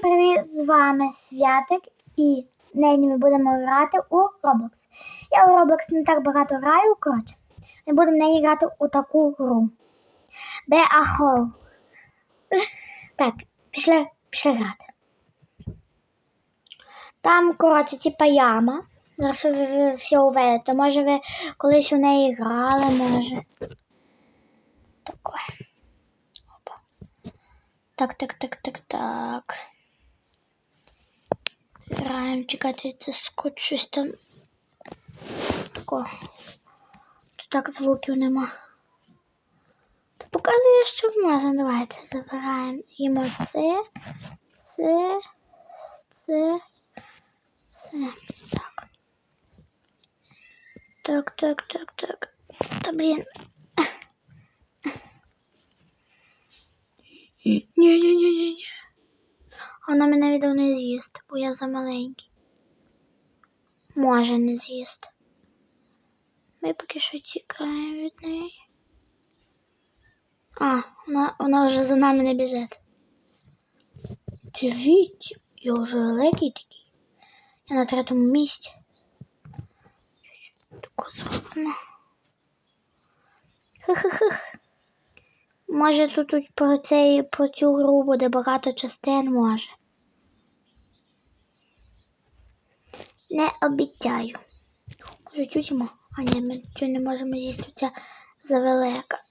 привіт! З вами Святик і нині ми будемо грати у Roblox. Я у Roblox не так багато граю, коротше. Ми будемо нині грати у таку гру. Беахол. Так, пішли, пішли грати. Там, коротше, типа яма. Зараз ви, все увидите. Може ви колись у неї грали, може. Таке. Так, так, так, так, так. Граємо, чекайте, це скот щось там. Тако. Тут так звуків нема. Тут показує, що можна. Давайте забираємо. Їмо це, це, це, це. Так. Так, так, так, так. Та блін. Ні-ні-ні-ні. Вона мене відео не з'їсть, бо я замаленький. Може не з'їсти. Ми поки що тікаємо від неї. А, вона, вона вже за нами не біжить. Дивіться, я вже великий такий. Я на третьому місці. Тако зроблено. Хи-хи-хи. Може тут, тут про, цей, про цю гру буде багато частин, може. Не обіцяю. Може. А ні, ми нічого не можемо з'їсти. Ця завелика.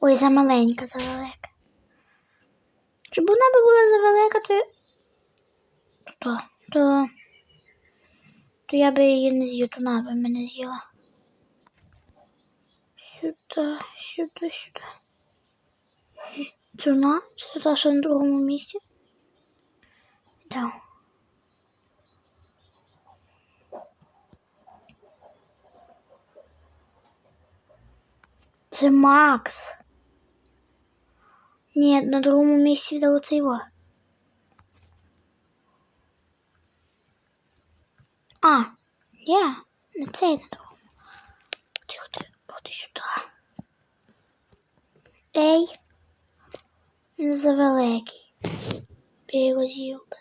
Ой, замаленька, завелика. Щоб вона би була завелика, то, то, то, то я би її не з'їв, то вона би мене з'їла. Сюди, сюди, сюди. Це вона? Чи та, що на другому місці? Да. Це Макс. Ні, на другому місці віддало це його. А, ні, не цей на другому. Тихо, тихо, ходи сюди. Ей, він завеликий. Я його би.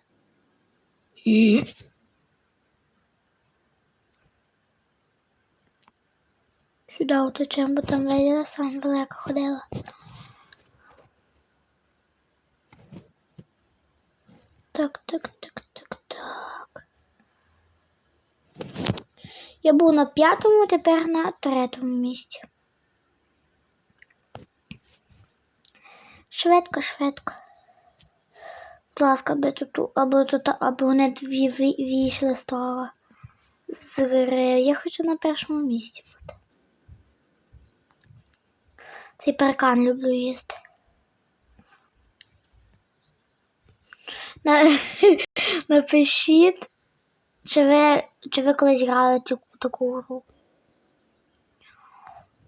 Сюди утечем, бо там виділа, сам велика ходила. Так, так, так, так, так. Я був на п'ятому, тепер на третьому місці. Швидко, швидко. Будь ласка, аби тут, або тут, або вони дві вийшли з того. З гри. Я хочу на першому місці Цей паркан люблю їсти. На... Напишіть, чи ви, чи ви колись грали таку гру.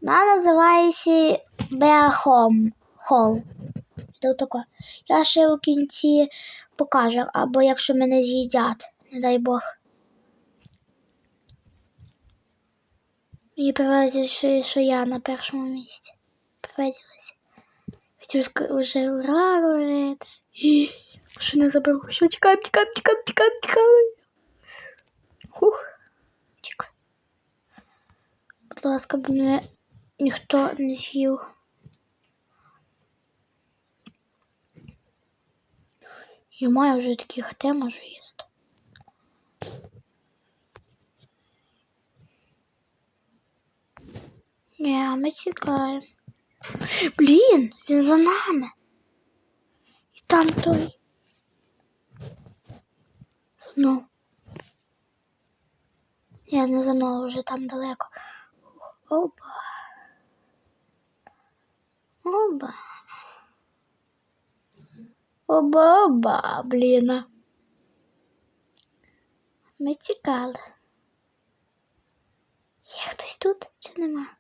Вона називається Bear Hall. Я ще у кінці покажу, або якщо мене з'їдять, не дай Бог. Мені привезли, що я на першому місці. Хотів ска- вже ура що не заберу. Що тікаємо, тікаємо, тікаємо, тікаємо, тікаємо. Хух. Будь ласка, б мене ніхто не з'їв. Я маю вже такі хати можу їсти. А ми тікаємо. Блін, він за нами. І там той. Ну. Я не за мною вже там далеко. Опа. Оба. Оба-оба, блін. Ми тікали. Є хтось тут чи нема?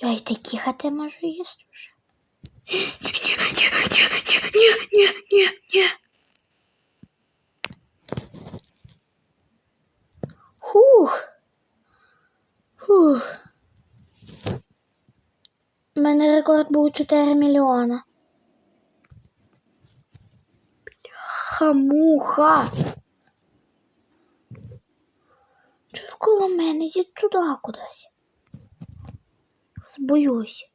Я й такі хати можу їсти вже. Ні, ні, ні, ні. Хух. Хух. У мене рекорд був 4 мільйона. Бляха-муха. Чого коло мене? Йди туди кудись. Збоюсь.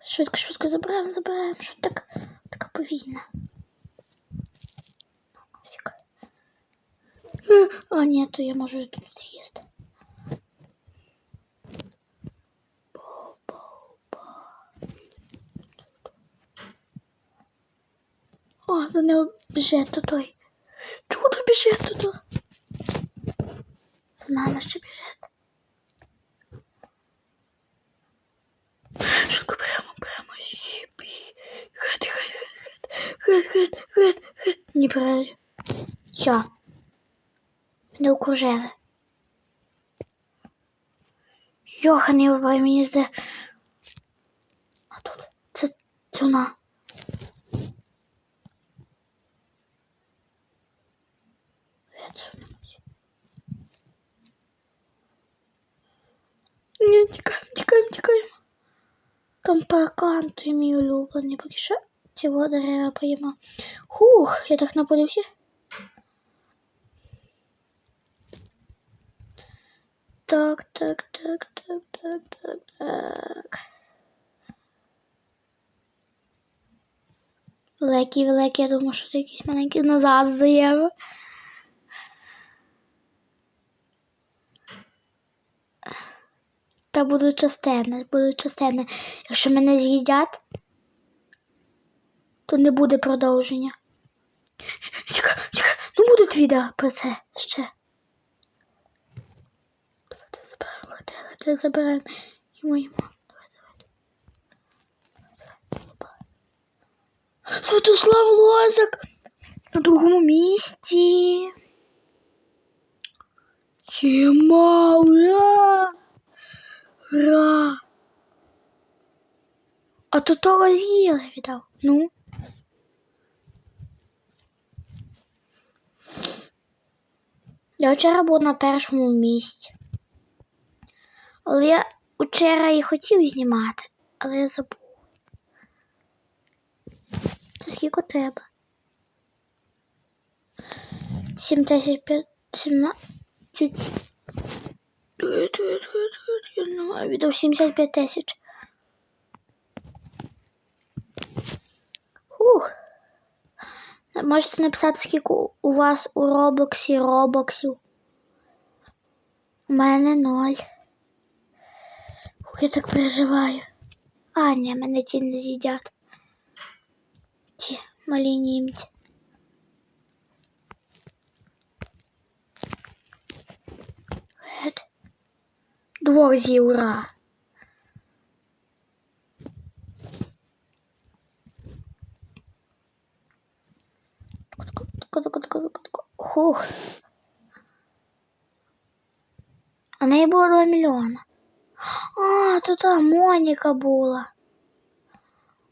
Швидко, швидко забираємо, забираємо. Що так така повільна? Е, А, ні, то я можу тут з'їсти. О, за біжить то той. Біжить туди? За нами ще біжить. Швидко прямо. Їбі. Гет, гет, гет, гет, гет, гет, гет. Не пройду. Все. Не окружили. Йоханий мені зде. А тут це цуна. Де цуна? Ні, тікаємо, тікаємо, тікаємо. Там паркан, той мій улюблений, поки що ці дерева поїмо. Хух, я так напалився. Так, так, так, так, так, так, так. Великий, великий, я думаю, що це якийсь маленький назад здаємо. Та будуть частини, будуть частини. Якщо мене з'їдять, то не буде продовження. Чекай, чекай, ну будуть відео про це ще. Давайте забираємо, давайте, забираємо. Йому, йому. Святослав Лозак на другому місці. Єма, ура! Ура! А то того з'їли віддав. Ну. Я вчора був на першому місці. Але я вчора і хотів знімати, але я забув. Це скільки треба? 7517. Я не маю відео 75 тисяч. Ух. Можете написати, скільки у вас у Роблоксі робоксів. У мене ноль. Я так переживаю. А, ні, мене ті не з'їдять. Ті малі німці. Двох з'їв, ура. Хух. У неї було 2 мільйона. А, то там Моніка була.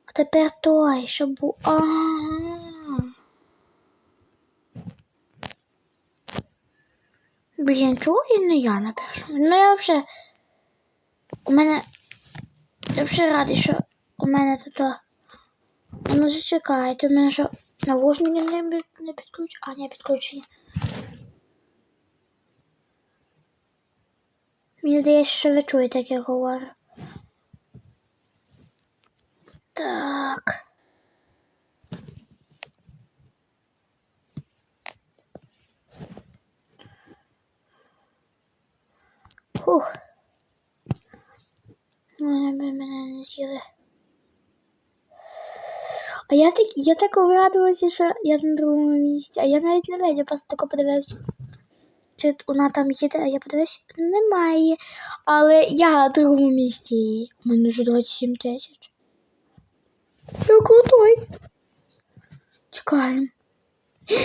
А тепер той, що був. А. Блін, чого і не я на першому? Ну я взагалі. У мене. Я взагалі радий, що у мене тут. Ну зачекайте, у мене що навушники не, не підключені. А, не підключені. Мені здається, що ви чуєте, як я говорю. Так. Фух. Вони б мене не з'їли. А я так, я так обрадувалася, що я на другому місці. А я навіть не видів, просто тако подивився. Чи вона там їде, а я подивився, немає. Але я на другому місці. У мене вже 27 тисяч. Я крутой. Чекаємо. Ні,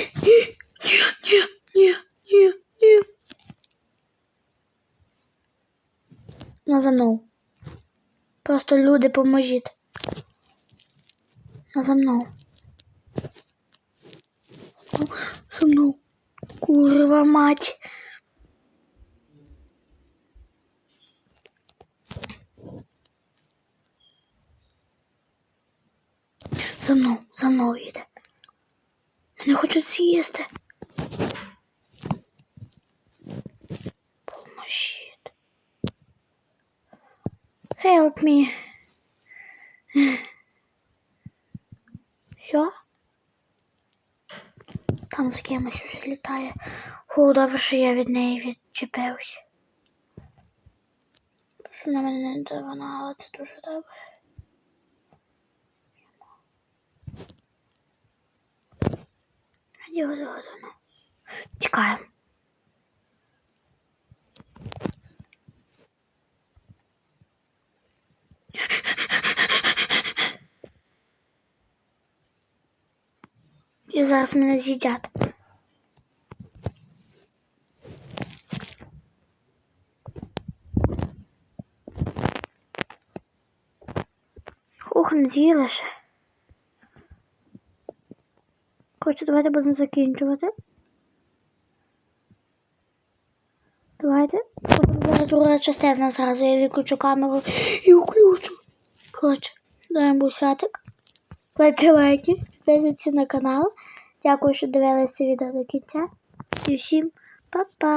ні, ні, ні, ні. На за мною. Просто люди поможіть. За мною. За мною. Курва мать. За мною, за мною йде. Мене хочуть з'їсти. Help me. Що? Там з кимось уже літає. Фу, добре, що я від неї відчепився. Що на мене не догнала, це дуже добре. Раді годину. Чекаємо. І зараз мене з'їдять. Ух, не з'їла ще. Коротше, давайте будемо закінчувати. Давайте. Зараз друга частина зразу. Я виключу камеру і включу. Коротше, даємо бусятик. Ставте лайки, підписуйтесь на канал. Дякую, що дивилися відео до кінця. І всім па-па!